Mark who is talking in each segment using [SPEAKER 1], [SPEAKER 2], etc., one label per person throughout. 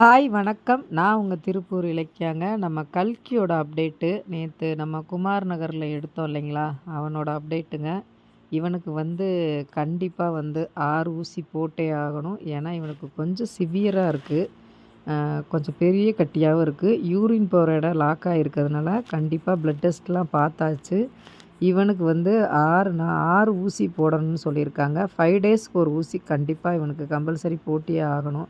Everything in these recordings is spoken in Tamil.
[SPEAKER 1] ஹாய் வணக்கம். நான் உங்கள் திருப்பூர் இலக்கியாங்க. நம்ம கல்கியோட அப்டேட்டு நேற்று நம்ம குமார் நகரில் எடுத்தோம் இல்லைங்களா? அவனோட அப்டேட்டுங்க. இவனுக்கு வந்து கண்டிப்பாக வந்து ஆறு ஊசி போட்டே ஆகணும். ஏன்னா இவனுக்கு கொஞ்சம் சிவியராக இருக்குது கொஞ்சம் பெரிய கட்டியாகவும் இருக்குது யூரின் போகிற இடம் லாக் ஆகிருக்கிறதுனால கண்டிப்பாக ப்ளட் டெஸ்ட்லாம் பார்த்தாச்சு. இவனுக்கு வந்து ஆறு நான் ஆறு ஊசி போடணும்னு சொல்லியிருக்காங்க. ஃபைவ் டேஸ்க்கு ஒரு ஊசி கண்டிப்பாக இவனுக்கு கம்பல்சரி போட்டியே ஆகணும்.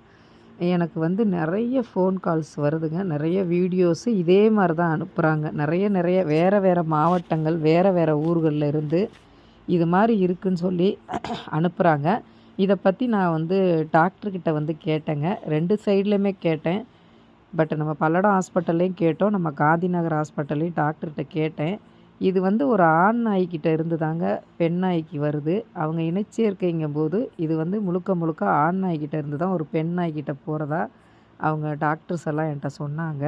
[SPEAKER 1] எனக்கு வந்து நிறைய ஃபோன் கால்ஸ் வருதுங்க. நிறைய வீடியோஸு இதே மாதிரி தான் அனுப்புகிறாங்க நிறைய நிறைய வேறு வேறு மாவட்டங்கள் வேறு வேறு ஊர்களில் இருந்து இது மாதிரி இருக்குதுன்னு சொல்லி அனுப்புகிறாங்க இதை பற்றி நான் வந்து டாக்டர்கிட்ட வந்து கேட்டேங்க. ரெண்டு சைட்லேயுமே கேட்டேன். பட் நம்ம பல்லடம் ஹாஸ்பிட்டல்லையும் கேட்டோம். நம்ம காந்தி நகர் ஹாஸ்பிட்டல்லையும் டாக்டர்கிட்ட கேட்டேன். இது வந்து ஒரு ஆண் நாய்க்கிட்ட இருந்து தாங்க பெண் நாய்க்கு வருது. அவங்க இணைச்சேர்க்கைங்கும் போது இது வந்து முழுக்க முழுக்க ஆண் நாய்க்கிட்ட இருந்து தான் ஒரு பெண் நாய்க்கிட்ட போகிறதா அவங்க டாக்டர்ஸ் எல்லாம் என்கிட்ட சொன்னாங்க.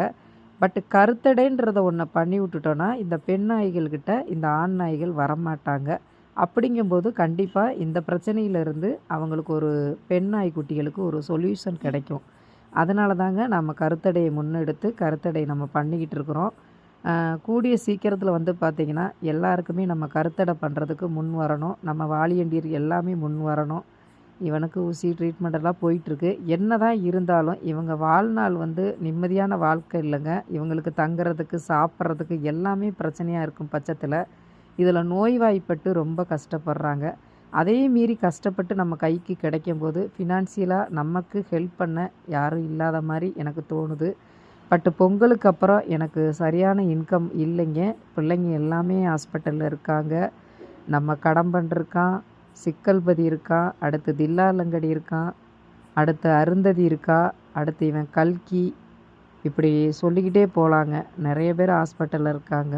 [SPEAKER 1] பட்டு கருத்தடைன்றத ஒன்றை பண்ணி விட்டுட்டோன்னா இந்த பெண் நாய்கள்கிட்ட இந்த ஆண் நாய்கள் வரமாட்டாங்க. அப்படிங்கும்போது கண்டிப்பாக இந்த பிரச்சனையிலேருந்து அவங்களுக்கு ஒரு பெண் நாய்க்குட்டிகளுக்கு ஒரு சொல்யூஷன் கிடைக்கும். அதனால தாங்க நம்ம கருத்தடையை முன்னெடுத்து கருத்தடை நம்ம பண்ணிக்கிட்டு இருக்கிறோம். கூடிய சீக்கிரத்தில் வந்து பார்த்திங்கன்னா எல்லாருக்குமே நம்ம கருத்தடை பண்ணுறதுக்கு முன் வரணும். நம்ம வாலியண்டியர் எல்லாமே முன் வரணும். இவனுக்கு ஊசி ட்ரீட்மெண்ட் எல்லாம் போயிட்டுருக்கு. என்ன தான் இருந்தாலும் இவங்க வாழ்நாள் வந்து நிம்மதியான வாழ்க்கை இல்லைங்க. இவங்களுக்கு தங்குறதுக்கு சாப்பிட்றதுக்கு எல்லாமே பிரச்சனையாக இருக்கும் பட்சத்தில் இதில் நோய்வாய்ப்பட்டு ரொம்ப கஷ்டப்படுறாங்க. அதே மீறி கஷ்டப்பட்டு நம்ம கைக்கு கிடைக்கும்போது ஃபினான்சியலாக நமக்கு ஹெல்ப் பண்ண யாரும் இல்லாத மாதிரி எனக்கு தோணுது. பட்டு பொங்கலுக்கு அப்புறம் எனக்கு சரியான இன்கம் இல்லைங்க. பிள்ளைங்க எல்லாமே ஹாஸ்பிட்டலில் இருக்காங்க. நம்ம கடம்பன் இருக்கான் சிக்கல்பதி இருக்கான் அடுத்து தில்லாலங்கடி இருக்கான் அடுத்து அருந்ததி இருக்கா அடுத்து இவன் கல்கி இப்படி சொல்லிக்கிட்டே போகலாங்க நிறைய பேர் ஹாஸ்பிட்டலில் இருக்காங்க.